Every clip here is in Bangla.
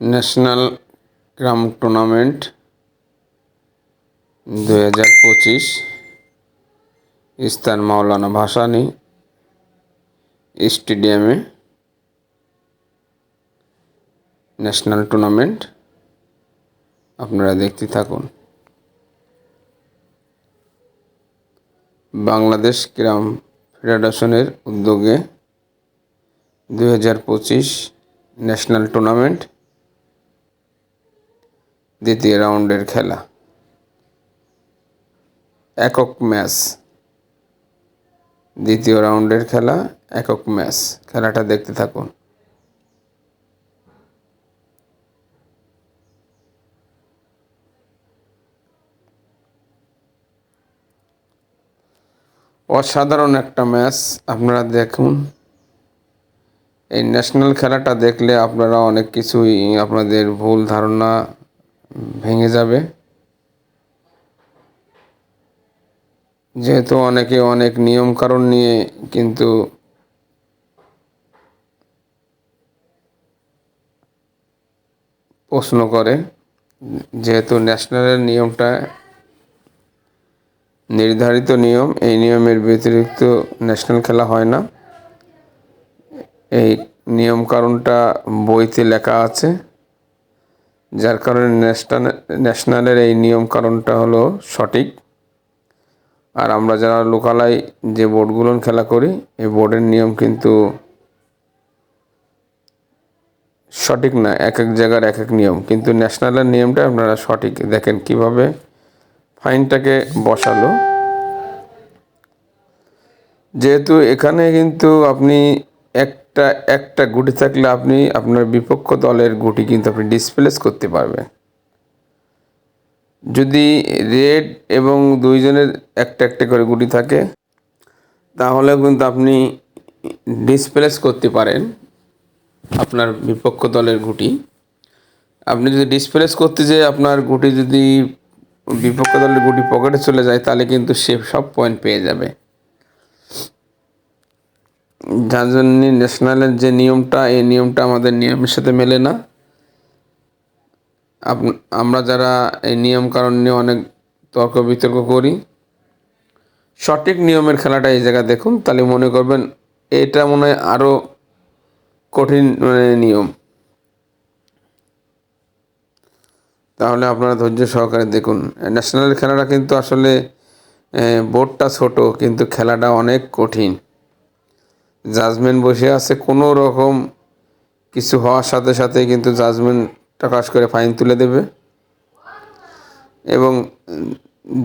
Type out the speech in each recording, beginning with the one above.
ন্যাশনাল ক্রাম টুর্নামেন্ট দুই হাজার পঁচিশ। ইস্তান মাওলানা ভাসানি স্টেডিয়ামে ন্যাশনাল টুর্নামেন্ট। আপনারা দেখতে থাকুন। বাংলাদেশ ক্রাম ফেডারেশনের উদ্যোগে দুই হাজার পঁচিশ ন্যাশনাল টুর্নামেন্ট দ্বিতীয় রাউন্ডের খেলা। একক ম্যাচ। দ্বিতীয় রাউন্ডের খেলা, একক ম্যাচ। খেলাটা দেখতে থাকুন। অসাধারণ একটা ম্যাচ, আপনারা দেখুন। এই ন্যাশনাল খেলাটা দেখলে আপনারা অনেক কিছুই, আপনাদের ভুল ধারণা ভেঙে যাবে। যেহেতু অনেকে অনেক নিয়ম কারণ নিয়ে কিন্তু প্রশ্ন করে, যেহেতু ন্যাশনালের নিয়মটা নির্ধারিত নিয়ম, এই নিয়মের ব্যতিরিক্ত ন্যাশনাল খেলা হয় না। এই নিয়ম কারণটা বইতে লেখা আছে। যার কারণে ন্যাশনাল ন্যাশনালের এই নিয়ম কারণটা হলো সঠিক। আর আমরা যারা লোকালায় যে বোর্ডগুলো খেলা করি, এই বোর্ডের নিয়ম কিন্তু সঠিক না, এক এক জায়গার এক এক নিয়ম। কিন্তু ন্যাশনালের নিয়মটা আপনারা সঠিক দেখেন কীভাবে ফাইনটাকে বসালো। যেহেতু এখানে কিন্তু আপনি একটা একটা গুটি থাকলে আপনি আপনার বিপক্ষ দলের গুটি কিন্তু আপনি ডিসপ্লেস করতে পারবেন। যদি রেড এবং দুইজনের একটা একটা করে গুটি থাকে তাহলে কিন্তু আপনি ডিসপ্লেস করতে পারেন আপনার বিপক্ষ দলের গুটি। আপনি যদি ডিসপ্লেস করতে যেয়ে আপনার গুটি যদি বিপক্ষ দলের গুটি পকেটে চলে যায়, তাহলে কিন্তু সে সব পয়েন্ট পেয়ে যাবে। যার জন্য ন্যাশনালের যে নিয়মটা, এই নিয়মটা আমাদের নিয়মের সাথে মেলে না। আমরা যারা এই নিয়ম কারণ নিয়ে অনেক তর্ক বিতর্ক করি, সঠিক নিয়মের খেলাটা এই জায়গায় দেখুন, তাহলে মনে করবেন এটা মনে হয় আরও কঠিন মানে নিয়ম। তাহলে আপনারা ধৈর্য সহকারে দেখুন ন্যাশনাল খেলাটা কিন্তু আসলে বোর্ডটা ছোট, কিন্তু খেলাটা অনেক কঠিন। জাজমেন্ট বসে আছে, কোনো রকম কিছু হওয়ার সাথে সাথে কিন্তু জাজমেন্ট টাকাশ করে ফাইন তুলে দেবে। এবং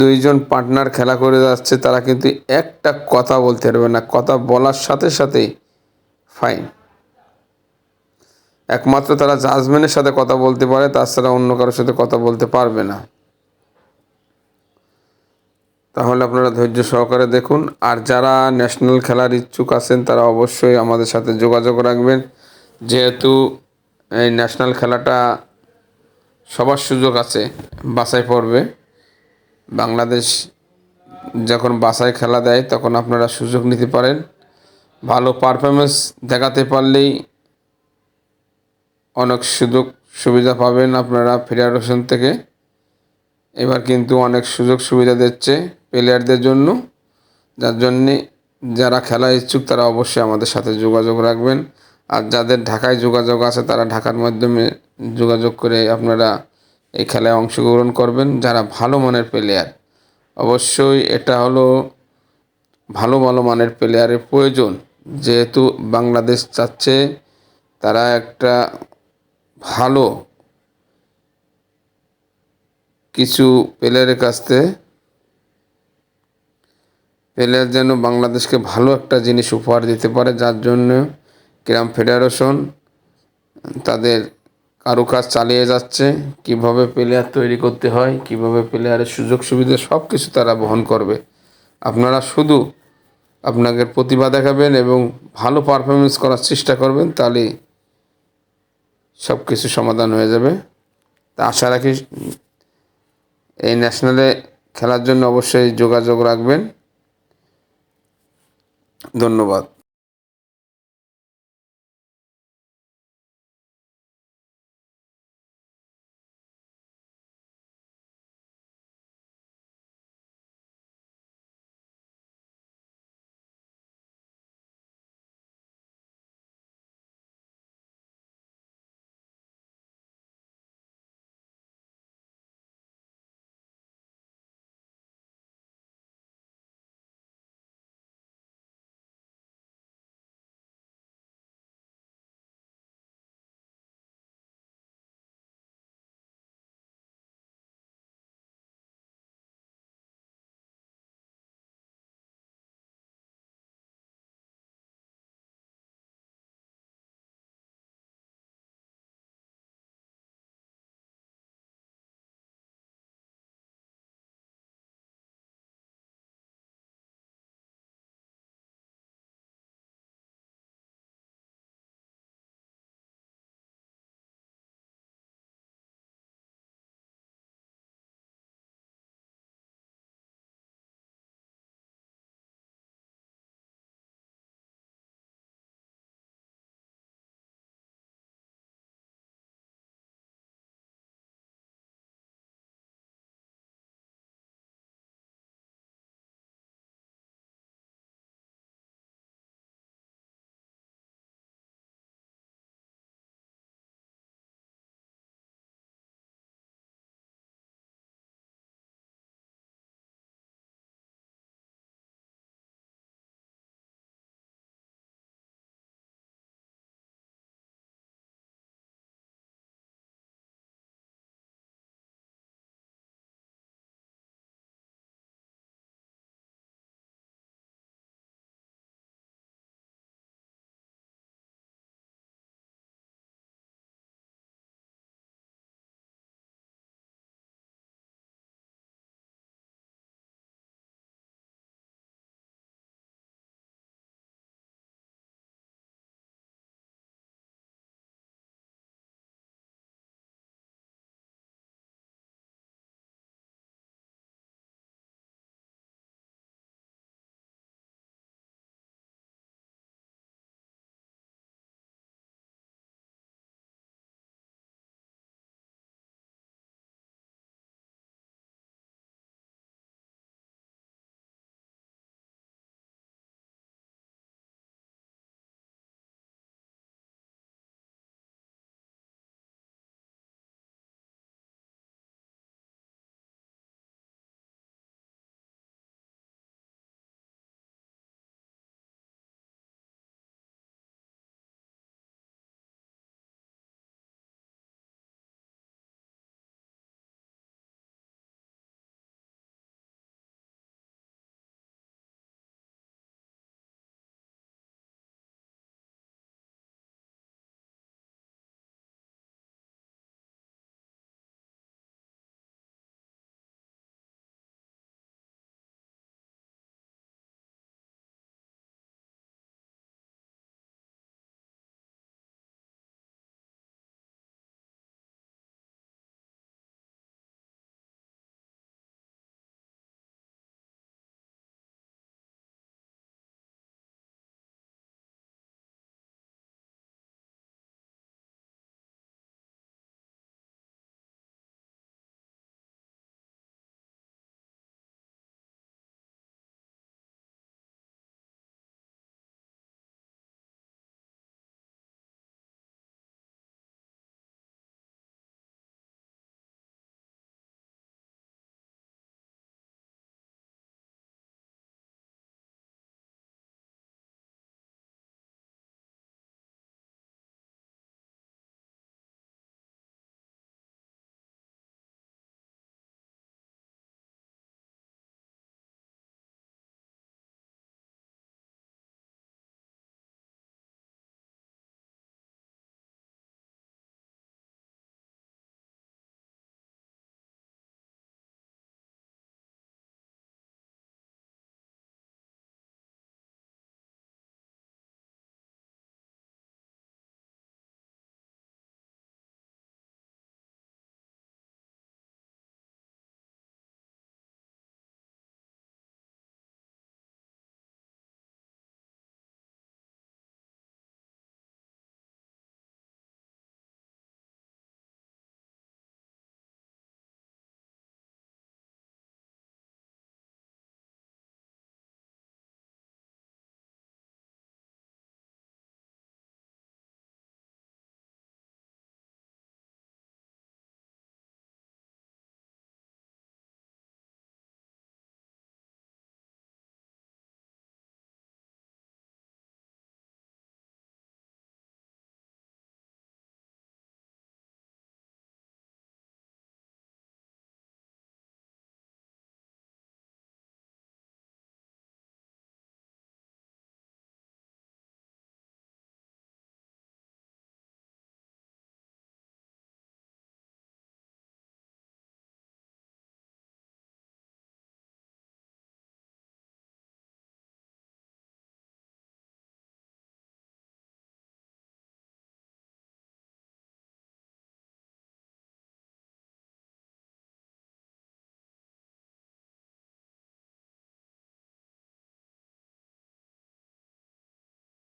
দুইজন পার্টনার খেলা করে যাচ্ছে, তারা কিন্তু একটা কথা বলতে পারবে না, কথা বলার সাথে সাথেই ফাইন একমাত্র তারা জাজমেন্টের সাথে কথা বলতে পারে, তাছাড়া অন্য কারোর সাথে কথা বলতে পারবে না। তাহলে আপনারা ধৈর্য সহকারে দেখুন। আর যারা ন্যাশনাল খেলার ইচ্ছুক আছেন, তারা অবশ্যই আমাদের সাথে যোগাযোগ রাখবেন। যেহেতু এই ন্যাশনাল খেলাটা সবার সুযোগ আছে বাসায় পড়বে বাংলাদেশ যখন বাসায় খেলা দেয়, তখন আপনারা সুযোগ নিতে পারেন। ভালো পারফরমেন্স দেখাতে পারলেই অনেক সুযোগ সুবিধা পাবেন আপনারা ফেডারেশন থেকে। এবার কিন্তু অনেক সুযোগ সুবিধা দিচ্ছে। প্লেয়ারদের জন্য। যার জন্যে যারা খেলা ইচ্ছুক, তারা অবশ্যই আমাদের সাথে যোগাযোগ রাখবেন। আর যাদের ঢাকায় যোগাযোগ আছে, তারা ঢাকার মাধ্যমে যোগাযোগ করে আপনারা এই খেলায় অংশগ্রহণ করবেন। যারা ভালো মানের প্লেয়ার অবশ্যই এটা হলো ভালো ভালো মানের প্লেয়ারের প্রয়োজন। যেহেতু বাংলাদেশ চাচ্ছে, তারা একটা ভালো কিছু প্লেয়ারের কাছ থেকে প্লেয়ার যেন বাংলাদেশকে ভালো একটা জিনিস উপহার দিতে পারে, যার জন্য ক্রাম ফেডারেশন তাদের কারুকাজ চালিয়ে যাচ্ছে। কীভাবে প্লেয়ার তৈরি করতে হয়, কীভাবে প্লেয়ারের সুযোগ সুবিধা সব কিছু তারা বহন করবে। আপনারা শুধু আপনাদের প্রতিভা দেখাবেন এবং ভালো পারফরমেন্স করার চেষ্টা করবেন, তাহলে সব কিছু সমাধান হয়ে যাবে। তা আশা রাখি এই ন্যাশনালে খেলার জন্য অবশ্যই যোগাযোগ রাখবেন। ধন্যবাদ।